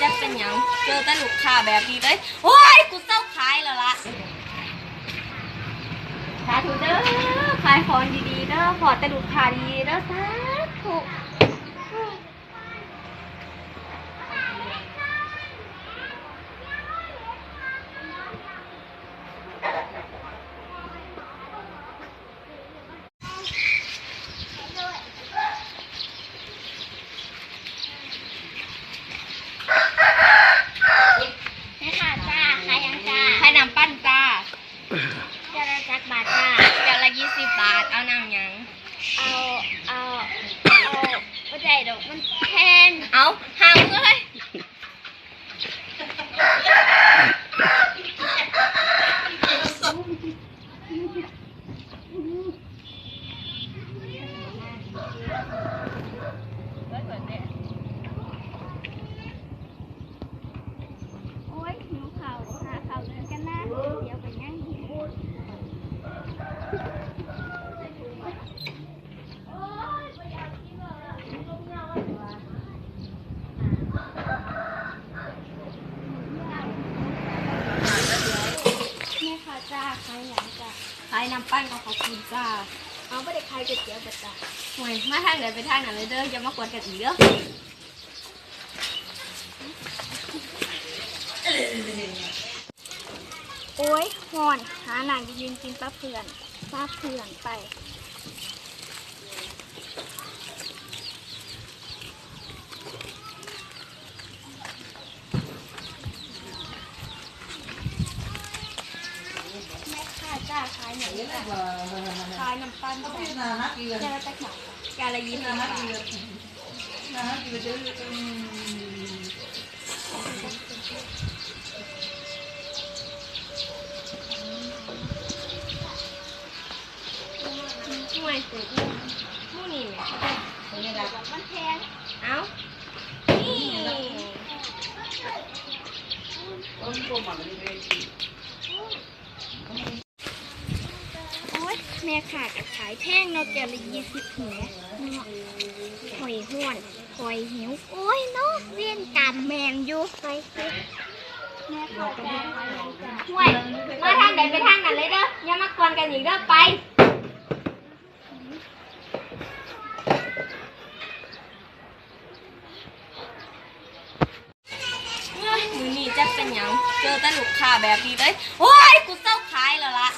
จะเป็นหยังเจอแต่ลูกค้าแบบนี้เลยโอ้ยกูเศร้าขายแล้วล่ะสาธุเด้อขายของดีๆเด้อขอแต่ลูกค้าดีๆเด้อสาธุ แม่ค่ะจ้าขายยังจ้า ให้น้ำปั้นจ้า จะได้จักบาทจ้า แก้วละยี่สิบบาท เอาน้ำหยัง เอา เอา เอาไม่ใจดอก มันแพงเอาหางเลย โอ้ยหิวข่าวหาข่าวเรื่องกันนะเดี๋ยวไปย่างหิว แม่ค่ะจ้าขายยังจ้าขายน้ำปั้นก็ขอบคุณจ้าเอาไม่ได้ขายก๋วยเตี๋ยวบัดจ้าห่วยมาทางไหนไปทางไหนเลยเด้ออย่ามากวนกันอีกเด้อโอ้ยห่อนหาหนังยืนกินปลาเพื่อนปลาเพื่อนไป แม่ค่ะจ้าขายหนังจ้าขายน้ำปั้นจ้าแก้วละจักหนังแก้วละยี่สิบบาทห่วยสุดมู่นี่แหม่มันแพง เอานี่ โอ้ย แม่ค่ะกับขายแพงเนาะแก้วละยี่สิบหัวเนาะหอยห้วนหอยหิว โอ้ยเนาะเวียนกรรมแมนอยู่ไปสิแม่ขายหนังจ้าห่วยมาทางไหนไปทางนั้นเลยเด้ออย่ามากวนกันอีกเด้อไปมือนี่จะเป็นยังเจอแต่ลูกค้าแบบนี้เลย โอ้ย กูเศร้าขายแล้วล่ะ